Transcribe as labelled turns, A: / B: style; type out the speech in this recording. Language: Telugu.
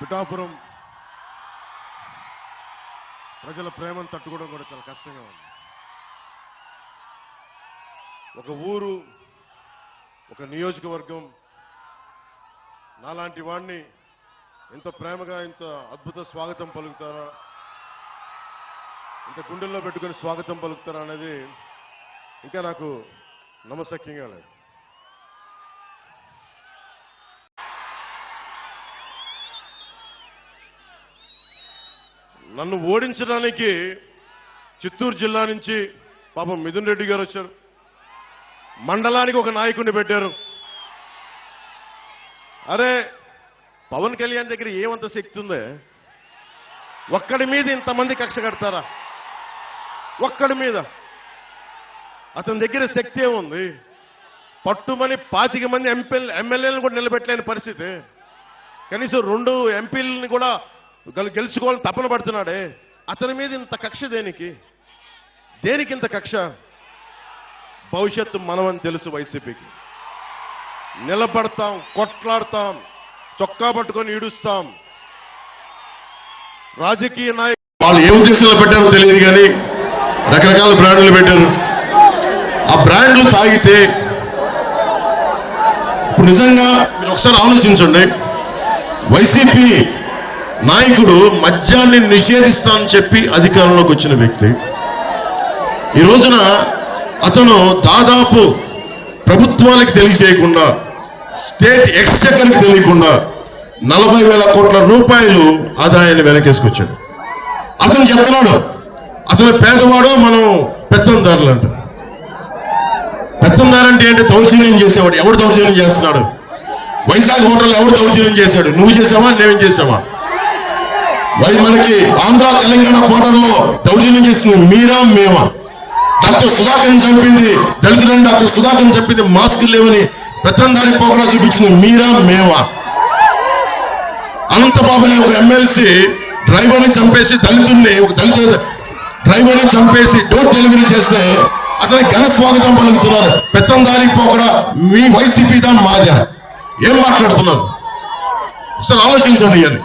A: పిఠాపురం. ప్రజల ప్రేమను తట్టుకోవడం కూడా చాలా కష్టంగా ఉంది. ఒక ఊరు ఒక నియోజకవర్గం నాలాంటి వాడిని ఇంత ప్రేమగా ఇంత అద్భుత స్వాగతం పలుకుతారా? ఇంత గుండెల్లో పెట్టుకుని స్వాగతం పలుకుతారా అనేది ఇంకా నాకు నమసక్యంగా లేదు. నన్ను ఓడించడానికి చిత్తూరు జిల్లా నుంచి పాపం మిథున్ రెడ్డి గారు వచ్చారు. మండలానికి ఒక నాయకుడిని పెట్టారు. అరే పవన్ కళ్యాణ్ దగ్గర ఏమంత శక్తి ఉందే? ఒక్కడి మీద ఇంతమంది కక్ష కడతారా? ఒక్కడి మీద. అతని దగ్గర శక్తి ఏముంది? పట్టుమని పాతిక మంది ఎంపీ ఎమ్మెల్యేలను కూడా నిలబెట్టలేని పరిస్థితి. కనీసం రెండు ఎంపీలని కూడా గెలుచుకోవాలని తపన పడుతున్నాడే. అతని మీద ఇంత కక్ష దేనికి? దేనికి ఇంత కక్ష? భవిష్యత్తు మనమని తెలుసు వైసీపీకి. నిలబడతాం కొట్లాడతాం చొక్కా పట్టుకొని ఈడుస్తాం. రాజకీయ నాయకులు
B: వాళ్ళు ఏ ఉద్దేశంలో పెట్టారో తెలియదు కానీ రకరకాల బ్రాండ్లు పెట్టారు. ఆ బ్రాండ్లు తాగితే ఇప్పుడు నిజంగా మీరు ఒకసారి ఆలోచించండి. వైసీపీ నాయకుడు మద్యాన్ని నిషేధిస్తానని చెప్పి అధికారంలోకి వచ్చిన వ్యక్తి. ఈ రోజున అతను దాదాపు ప్రభుత్వాలకి తెలియజేయకుండా స్టేట్ ఎక్స్చెకర్కి తెలియకుండా నలభై వేల కోట్ల రూపాయలు ఆదాయాన్ని వెనకేసుకొచ్చాడు. అతను చెప్తున్నాడు అతను పేదవాడు మనం పెత్తందారులు అంట. పెత్తందారు అంటే ఏంటి? దౌర్జన్యం చేసేవాడు. ఎవడు దౌర్జన్యం చేస్తున్నాడు? వైజాగ్ హోటల్ ఎవడు దౌర్జన్యం చేశాడు? నువ్వు చేసావా? నేనేం చేసావా? మనకి ఆంధ్ర తెలంగాణ బోర్డర్లో దౌర్జన్యం చేసింది మీరా మేమా? డాక్టర్ సుధాకర్ చంపింది దళితులని డాక్టర్ సుధాకర్ చెప్పింది మాస్క్ లేవని పెత్తందారి పోకడా చూపించింది మీరా మేమా? అనంతబాబు అనే ఒక ఎమ్మెల్సీ డ్రైవర్ని చంపేసి దళితుల్ని ఒక దళిత డ్రైవర్ని చంపేసి డోర్ డెలివరీ చేస్తే అతనికి ఘన స్వాగతం పలుకుతున్నారు. పెత్తందారి పోకడా మీ వైసీపీ దాని మాదా? ఏం మాట్లాడుతున్నారు? ఒకసారి ఆలోచించండి ఇవన్నీ.